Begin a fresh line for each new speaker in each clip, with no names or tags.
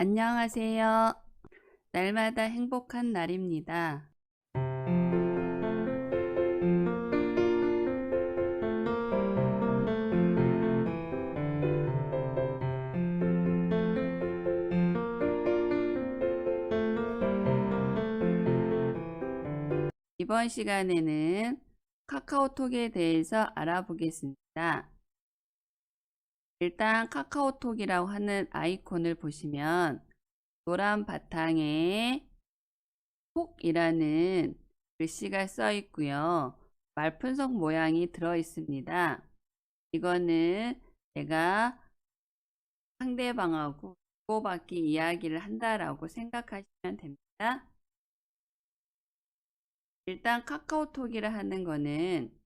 안녕하세요. 날마다 행복한 날입니다. 이번 시간에는 카카오톡에 대해서 알아보겠습니다. 일단 카카오톡이라고 하는 아이콘을 보시면 노란 바탕에 톡이라는 글씨가 써 있고요. 말풍선 모양이 들어 있습니다. 이거는 제가 상대방하고 주고받기 이야기를 한다라고 생각하시면 됩니다. 일단 카카오톡이라 하는 거는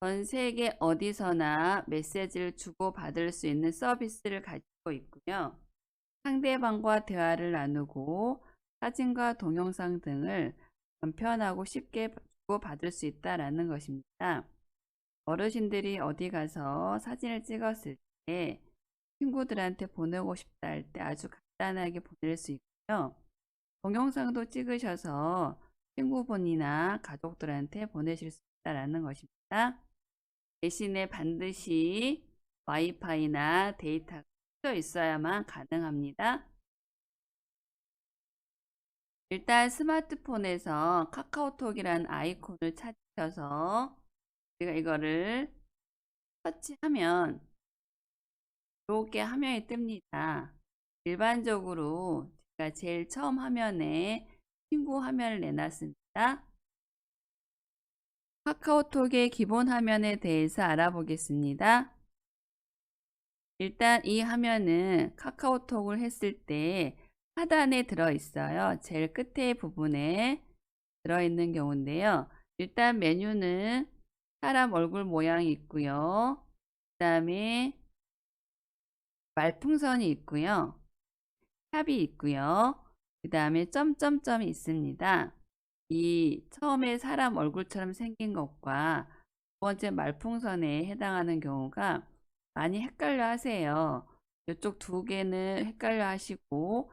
전 세계 어디서나 메시지를 주고받을 수 있는 서비스를 가지고 있고요. 상대방과 대화를 나누고 사진과 동영상 등을 간편하고 쉽게 주고받을 수 있다라는 것입니다. 어르신들이 어디 가서 사진을 찍었을 때 친구들한테 보내고 싶다 할 때 아주 간단하게 보낼 수 있고요. 동영상도 찍으셔서 친구분이나 가족들한테 보내실 수 있다라는 것입니다. 대신에 반드시 와이파이나 데이터가 켜져 있어야만 가능합니다. 일단 스마트폰에서 카카오톡이라는 아이콘을 찾으셔서 우리가 이거를 터치하면 이렇게 화면이 뜹니다. 일반적으로 제가 제일 처음 화면에 친구 화면을 내놨습니다. 카카오톡의 기본 화면에 대해서 알아보겠습니다. 일단 이 화면은 카카오톡을 했을 때 하단에 들어 있어요. 제일 끝에 부분에 들어있는 경우인데요. 일단 메뉴는 사람 얼굴 모양이 있고요. 그 다음에 말풍선이 있고요. 탑이 있고요. 그 다음에 점점점이 있습니다. 이 처음에 사람 얼굴처럼 생긴 것과 두 번째 말풍선에 해당하는 경우가 많이 헷갈려 하세요. 이쪽 두 개는 헷갈려 하시고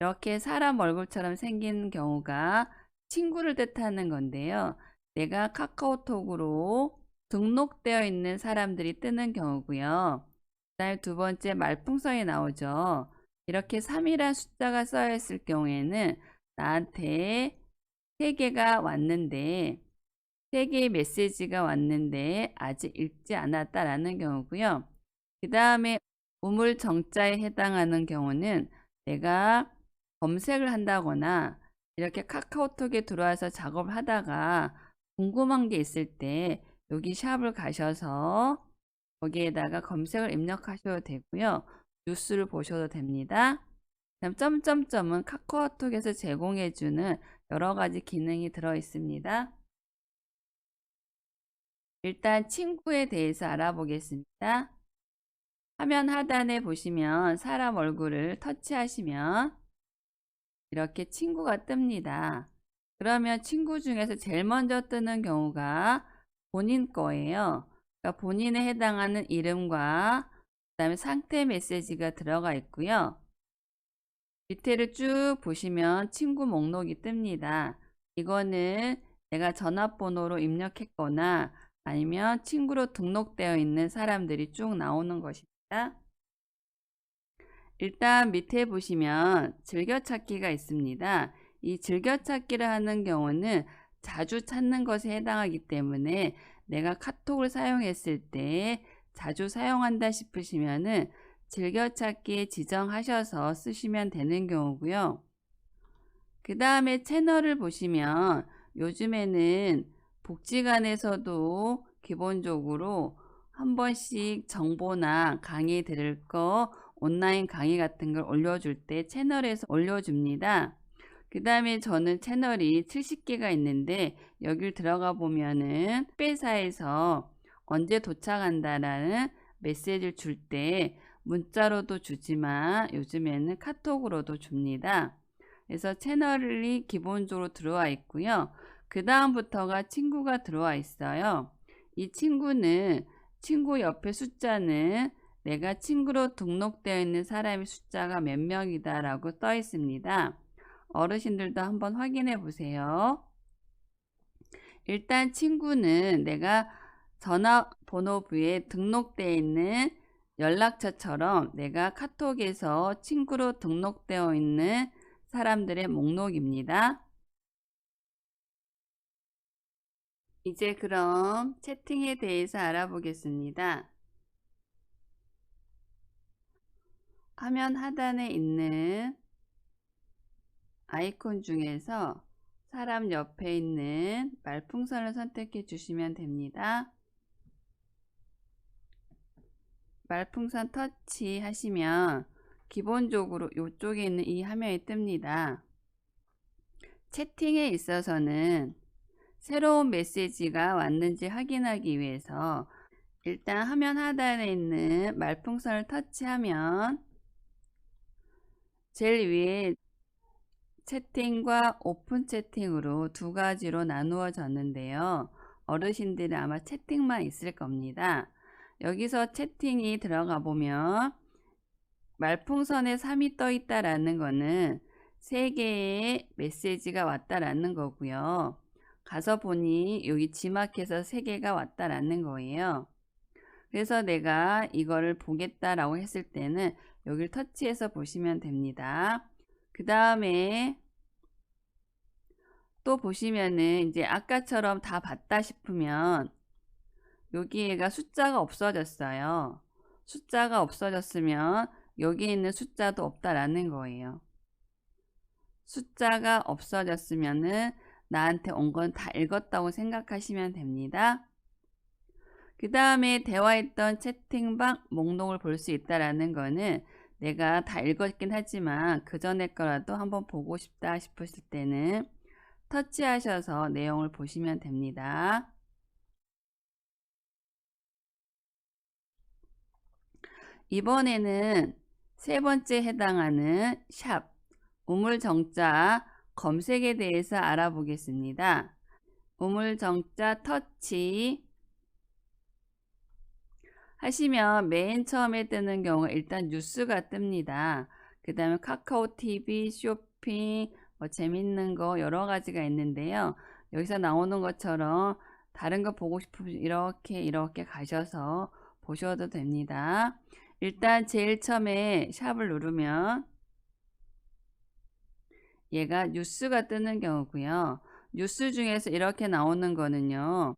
이렇게 사람 얼굴처럼 생긴 경우가 친구를 뜻하는 건데요. 내가 카카오톡으로 등록되어 있는 사람들이 뜨는 경우고요. 그 다음에 두 번째 말풍선이 나오죠. 이렇게 3이란 숫자가 써여 있을 경우에는 나한테 3개가 왔는데 3개의 메시지가 왔는데 아직 읽지 않았다라는 경우고요. 그 다음에 우물 정자에 해당하는 경우는 내가 검색을 한다거나 이렇게 카카오톡에 들어와서 작업을 하다가 궁금한 게 있을 때 여기 샵을 가셔서 거기에다가 검색을 입력하셔도 되고요. 뉴스를 보셔도 됩니다. 다음 점점점은 카카오톡에서 제공해주는 여러 가지 기능이 들어 있습니다. 일단 친구에 대해서 알아보겠습니다. 화면 하단에 보시면 사람 얼굴을 터치하시면 이렇게 친구가 뜹니다. 그러면 친구 중에서 제일 먼저 뜨는 경우가 본인 거예요. 그러니까 본인에 해당하는 이름과 그 다음에 상태 메시지가 들어가 있고요. 밑에를 쭉 보시면 친구 목록이 뜹니다. 이거는 내가 전화번호로 입력했거나 아니면 친구로 등록되어 있는 사람들이 쭉 나오는 것입니다. 일단 밑에 보시면 즐겨찾기가 있습니다. 이 즐겨찾기를 하는 경우는 자주 찾는 것에 해당하기 때문에 내가 카톡을 사용했을 때 자주 사용한다 싶으시면은 즐겨찾기에 지정하셔서 쓰시면 되는 경우고요. 그 다음에 채널을 보시면 요즘에는 복지관에서도 기본적으로 한 번씩 정보나 강의 들을 거 온라인 강의 같은 걸 올려줄 때 채널에서 올려줍니다. 그 다음에 저는 채널이 70개가 있는데 여길 들어가 보면은 택배사에서 언제 도착한다라는 메시지를 줄 때 문자로도 주지만 요즘에는 카톡으로도 줍니다. 그래서 채널이 기본적으로 들어와 있고요. 그 다음부터가 친구가 들어와 있어요. 이 친구는 친구 옆에 숫자는 내가 친구로 등록되어 있는 사람의 숫자가 몇 명이다 라고 떠 있습니다. 어르신들도 한번 확인해 보세요. 일단 친구는 내가 전화번호부에 등록되어 있는 연락처처럼 내가 카톡에서 친구로 등록되어 있는 사람들의 목록입니다. 이제 그럼 채팅에 대해서 알아보겠습니다. 화면 하단에 있는 아이콘 중에서 사람 옆에 있는 말풍선을 선택해 주시면 됩니다. 말풍선 터치 하시면 기본적으로 이쪽에 있는 이 화면이 뜹니다. 채팅에 있어서는 새로운 메시지가 왔는지 확인하기 위해서 일단 화면 하단에 있는 말풍선을 터치하면 제일 위에 채팅과 오픈 채팅으로 두 가지로 나누어졌는데요. 어르신들은 아마 채팅만 있을 겁니다. 여기서 채팅이 들어가 보면 말풍선에 3이 떠 있다라는 거는 3개의 메시지가 왔다라는 거고요. 가서 보니 여기 지막해서 3개가 왔다라는 거예요. 그래서 내가 이거를 보겠다라고 했을 때는 여기를 터치해서 보시면 됩니다. 그 다음에 또 보시면은 이제 아까처럼 다 봤다 싶으면 여기에가 숫자가 없어졌어요. 숫자가 없어졌으면 여기 있는 숫자도 없다라는 거예요. 숫자가 없어졌으면은 나한테 온 건 다 읽었다고 생각하시면 됩니다. 그 다음에 대화했던 채팅방 목록을 볼 수 있다라는 거는 내가 다 읽었긴 하지만 그 전에 거라도 한번 보고 싶다 싶으실 때는 터치하셔서 내용을 보시면 됩니다. 이번에는 세 번째 해당하는 샵 우물정자 검색에 대해서 알아보겠습니다. 우물정자 터치 하시면 맨 처음에 뜨는 경우 일단 뉴스가 뜹니다. 그 다음에 카카오 TV, 쇼핑, 뭐 재밌는 거 여러 가지가 있는데요. 여기서 나오는 것처럼 다른 거 보고 싶으면 이렇게 이렇게 가셔서 보셔도 됩니다. 일단 제일 처음에 샵을 누르면 얘가 뉴스가 뜨는 경우고요. 뉴스 중에서 이렇게 나오는 거는요.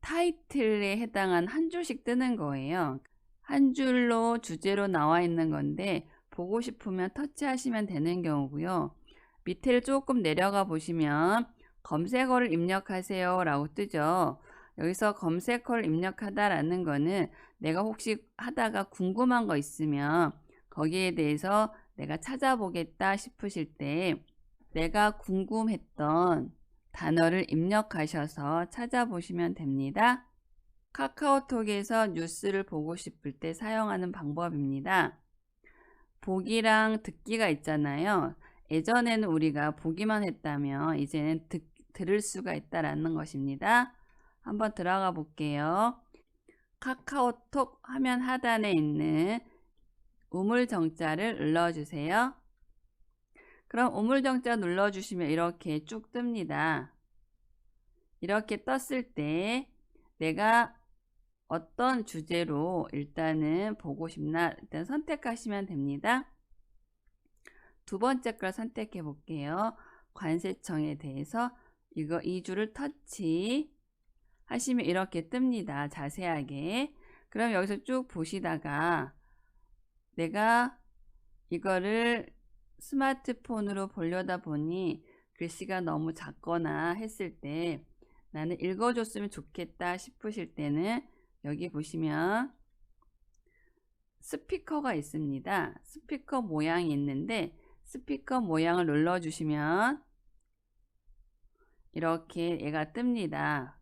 타이틀에 해당한 한 줄씩 뜨는 거예요. 한 줄로 주제로 나와 있는 건데 보고 싶으면 터치하시면 되는 경우고요. 밑에를 조금 내려가 보시면 검색어를 입력하세요 라고 뜨죠. 여기서 검색어를 입력하다라는 거는 내가 혹시 하다가 궁금한 거 있으면 거기에 대해서 내가 찾아보겠다 싶으실 때 내가 궁금했던 단어를 입력하셔서 찾아보시면 됩니다. 카카오톡에서 뉴스를 보고 싶을 때 사용하는 방법입니다. 보기랑 듣기가 있잖아요. 예전에는 우리가 보기만 했다면 이제는 듣, 들을 수가 있다라는 것입니다. 한번 들어가 볼게요. 카카오톡 화면 하단에 있는 우물 정자를 눌러주세요. 그럼 우물 정자 눌러주시면 이렇게 쭉 뜹니다. 이렇게 떴을 때 내가 어떤 주제로 일단은 보고 싶나 일단 선택하시면 됩니다. 두 번째 걸 선택해 볼게요. 관세청에 대해서 이거 이 줄을 터치 하시면 이렇게 뜹니다. 자세하게. 그럼 여기서 쭉 보시다가 내가 이거를 스마트폰으로 보려다 보니 글씨가 너무 작거나 했을 때 나는 읽어줬으면 좋겠다 싶으실 때는 여기 보시면 스피커가 있습니다. 스피커 모양이 있는데 스피커 모양을 눌러주시면 이렇게 얘가 뜹니다.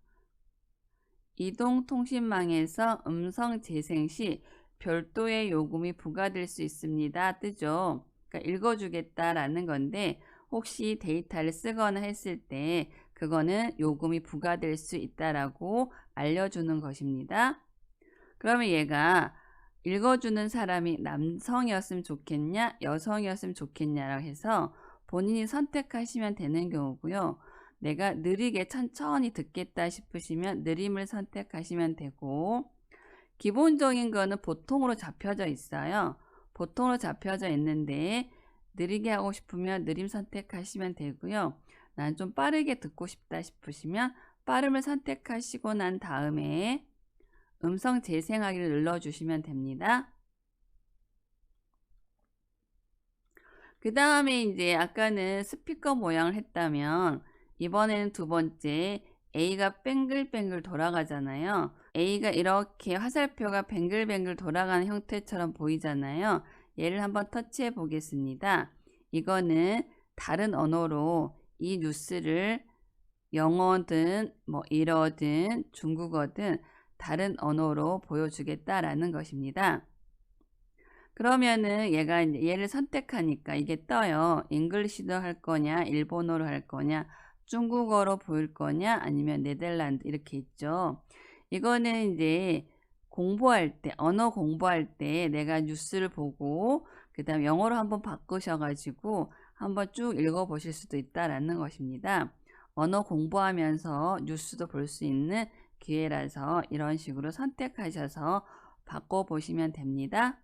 이동통신망에서 음성 재생 시 별도의 요금이 부과될 수 있습니다. 뜨죠? 그러니까 읽어주겠다라는 건데 혹시 데이터를 쓰거나 했을 때 그거는 요금이 부과될 수 있다라고 알려주는 것입니다. 그러면 얘가 읽어주는 사람이 남성이었으면 좋겠냐, 여성이었으면 좋겠냐라고 해서 본인이 선택하시면 되는 경우고요. 내가 느리게 천천히 듣겠다 싶으시면 느림을 선택하시면 되고 기본적인 거는 보통으로 잡혀져 있어요. 보통으로 잡혀져 있는데 느리게 하고 싶으면 느림 선택하시면 되고요. 난 좀 빠르게 듣고 싶다 싶으시면 빠름을 선택하시고 난 다음에 음성 재생하기를 눌러주시면 됩니다. 그 다음에 이제 아까는 스피커 모양을 했다면 이번에는 두 번째 A가 뱅글뱅글 돌아가잖아요. A가 이렇게 화살표가 뱅글뱅글 돌아가는 형태처럼 보이잖아요. 얘를 한번 터치해 보겠습니다. 이거는 다른 언어로 이 뉴스를 영어든 뭐 일어든 중국어든 다른 언어로 보여주겠다라는 것입니다. 그러면은 얘가 얘를 선택하니까 이게 떠요. 잉글리시도 할 거냐, 일본어로 할 거냐, 중국어로 보일 거냐, 아니면 네덜란드 이렇게 있죠. 이거는 이제 공부할 때, 언어 공부할 때 내가 뉴스를 보고 그 다음 영어로 한번 바꾸셔 가지고 한번 쭉 읽어 보실 수도 있다라는 것입니다. 언어 공부하면서 뉴스도 볼 수 있는 기회라서 이런 식으로 선택하셔서 바꿔 보시면 됩니다.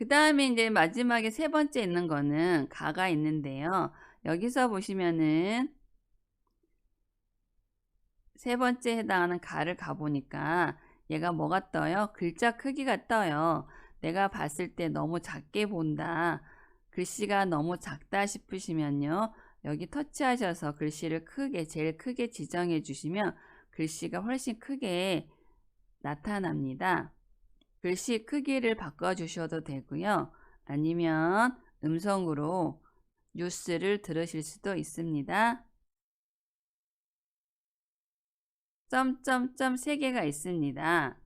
그 다음에 이제 마지막에 세 번째 있는 거는 가가 있는데요. 여기서 보시면은 세 번째 해당하는 가를 가보니까 얘가 뭐가 떠요? 글자 크기가 떠요. 내가 봤을 때 너무 작게 본다. 글씨가 너무 작다 싶으시면요. 여기 터치하셔서 글씨를 크게, 제일 크게 지정해 주시면 글씨가 훨씬 크게 나타납니다. 글씨 크기를 바꿔주셔도 되고요. 아니면 음성으로 뉴스를 들으실 수도 있습니다. 점점점 세 개가 있습니다.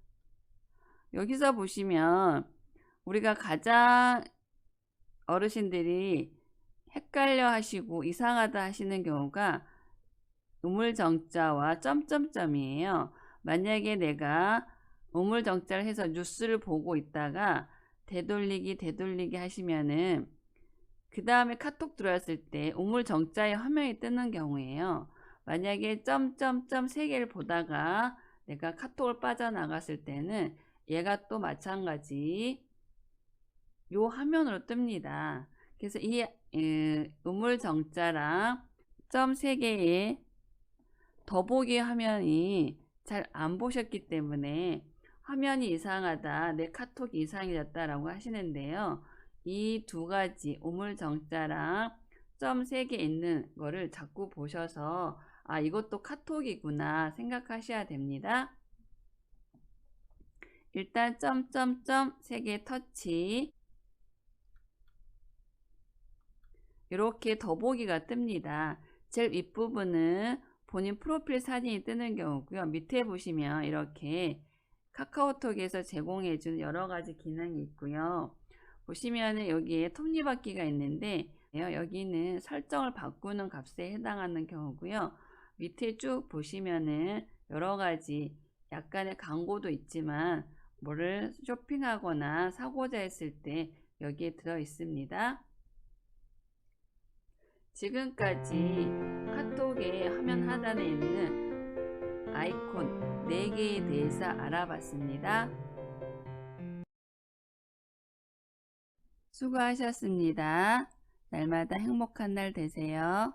여기서 보시면 우리가 가장 어르신들이 헷갈려 하시고 이상하다 하시는 경우가 우물정자와 점점점이에요. 만약에 내가 우물정자를 해서 뉴스를 보고 있다가 되돌리기 되돌리기 하시면은 그 다음에 카톡 들어왔을 때 우물정자의 화면이 뜨는 경우에요. 만약에 점점점 세 개를 보다가 내가 카톡을 빠져나갔을 때는 얘가 또 마찬가지 요 화면으로 뜹니다. 그래서 이 우물 정자랑 점 3개의 더보기 화면이 잘 안 보셨기 때문에 화면이 이상하다, 내 카톡이 이상해졌다라고 하시는데요. 이 두 가지 우물 정자랑 점 3개 있는 거를 자꾸 보셔서 아 이것도 카톡이구나 생각하셔야 됩니다. 일단 점점점 3개 터치 이렇게 더보기가 뜹니다. 제일 윗부분은 본인 프로필 사진이 뜨는 경우고요. 밑에 보시면 이렇게 카카오톡에서 제공해주는 여러 가지 기능이 있고요. 보시면은 여기에 톱니바퀴가 있는데 여기는 설정을 바꾸는 값에 해당하는 경우고요. 밑에 쭉 보시면은 여러 가지 약간의 광고도 있지만 뭐를 쇼핑하거나 사고자 했을 때 여기에 들어 있습니다. 지금까지 카톡의 화면 하단에 있는 아이콘 4개에 대해서 알아봤습니다. 수고하셨습니다. 날마다 행복한 날 되세요.